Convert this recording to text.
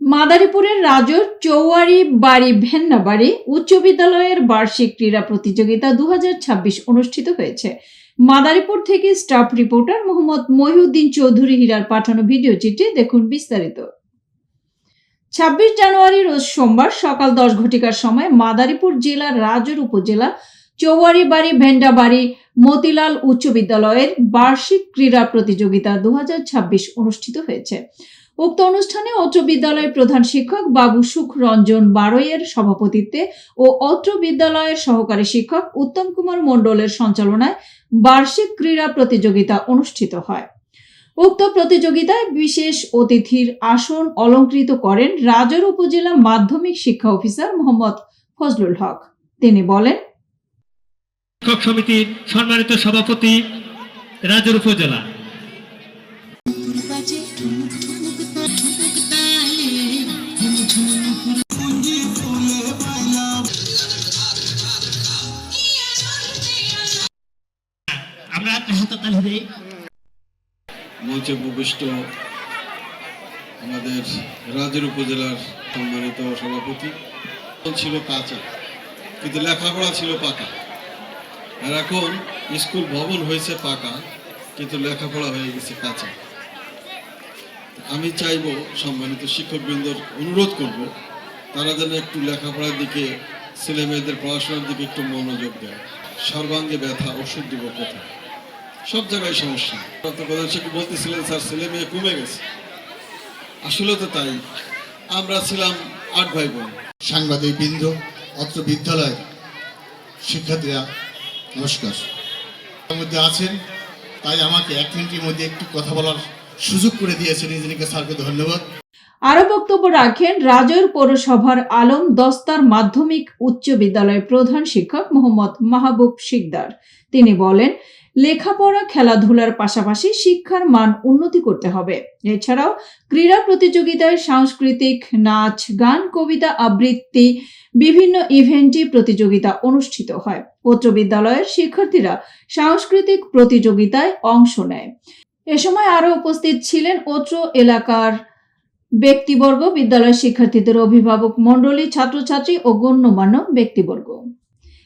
মাদারীপুরের রাজর চৌয়ারি বাড়ি ভেন্নাবাড়ি উচ্চ বিদ্যালয়ের বার্ষিক ক্রীড়া প্রতিযোগিতা দু অনুষ্ঠিত হয়েছে। মাদারীপুর থেকে স্টাফ রিপোর্টার মোহাম্মদ মহিউদ্দিন চৌধুরী হীরার পাঠানো ভিডিও চিত্রে দেখুন বিস্তারিত। ছাব্বিশ জানুয়ারি রোজ সোমবার সকাল দশ ঘটিকার সময় মাদারীপুর জেলার রাজর উপজেলা চৌয়ারি বাড়ি ভেন্ডাবাড়ি, মতিলাল উচ্চ বিদ্যালয়ের বার্ষিক ক্রীড়া প্রতিযোগিতা দু অনুষ্ঠিত হয়েছে। উক্ত অনুষ্ঠানে অত্র বিদ্যালয়ের প্রধান শিক্ষক বাবু সুখ রঞ্জন বারৈয়ের সভাপতিত্বে ও অত্র বিদ্যালয়ের সহকারী শিক্ষক উত্তম কুমার মণ্ডলের সঞ্চালনায় বার্ষিক ক্রীড়া প্রতিযোগিতা অনুষ্ঠিত হয়। উক্ত প্রতিযোগিতায় বিশেষ অতিথির আসন অলঙ্কৃত করেন রাজর উপজেলা মাধ্যমিক শিক্ষা অফিসার মোহাম্মদ ফজলুল হক। তিনি বলেন শিক্ষক সমিতির সম্মানিত সভাপতি রাজুর উপজেলা। আমরা হাততালি মঞ্চে উপবিষ্ট আমাদের রাজের উপজেলার সম্মানিত সভাপতি। ছিল কাঁচা, কিন্তু লেখাপড়া ছিল পাকা। আর এখন স্কুল ভবন হয়েছে পাকা, কিন্তু লেখাপড়া হয়ে গেছে কাঁচা। আমি চাইব সম্মানিত শিক্ষকবৃন্দর অনুরোধ করব, তারা যেন একটু লেখাপড়ার দিকে ছেলে মেয়েদের পড়াশোনার দিকে একটু মনোযোগ দেয়। সর্বাঙ্গে ব্যথা, ওষুধ দিব কোথায়? সব জায়গায় সমস্যা। প্রধান শিক্ষক বলতেছিলেন, স্যার ছেলে মেয়ে কমে গেছে? আসলে তো তাই। আমরা ছিলাম আট ভাই বোন। সাংবাদিক বৃন্দ, অত্র বিদ্যালয়ের শিক্ষার্থীরা নমস্কার। মধ্যে আছেন, তাই আমাকে এক মিনিটের মধ্যে একটু কথা বলার সুযোগ করে দিয়েছেন ইঞ্জিনিয়ার স্যারকে ধন্যবাদ। আরও বক্তব্য রাখেন, রাজৈর পৌরসভার আলম দস্তার মাধ্যমিক উচ্চ বিদ্যালয়ের প্রধান শিক্ষক মোহাম্মদ মাহবুব শিকদার। তিনি বলেন লেখাপড়া, খেলাধুলার পাশাপাশি শিক্ষার মান উন্নতি করতে হবে। এছাড়াও ক্রীড়া প্রতিযোগিতায় সাংস্কৃতিক, নাচ, গান, কবিতা আবৃত্তি, বিভিন্ন ইভেন্টে প্রতিযোগিতা অনুষ্ঠিত হয়। উচ্চ বিদ্যালয়ের শিক্ষার্থীরা সাংস্কৃতিক প্রতিযোগিতায় অংশ নেয়। এ সময় আরও উপস্থিত ছিলেন অত্র এলাকার ব্যক্তিবর্গ বিদ্যালয় শিক্ষার্থীদের অভিভাবক মণ্ডলী, ছাত্রছাত্রী ও গণ্যমান্য ব্যক্তিবর্গ।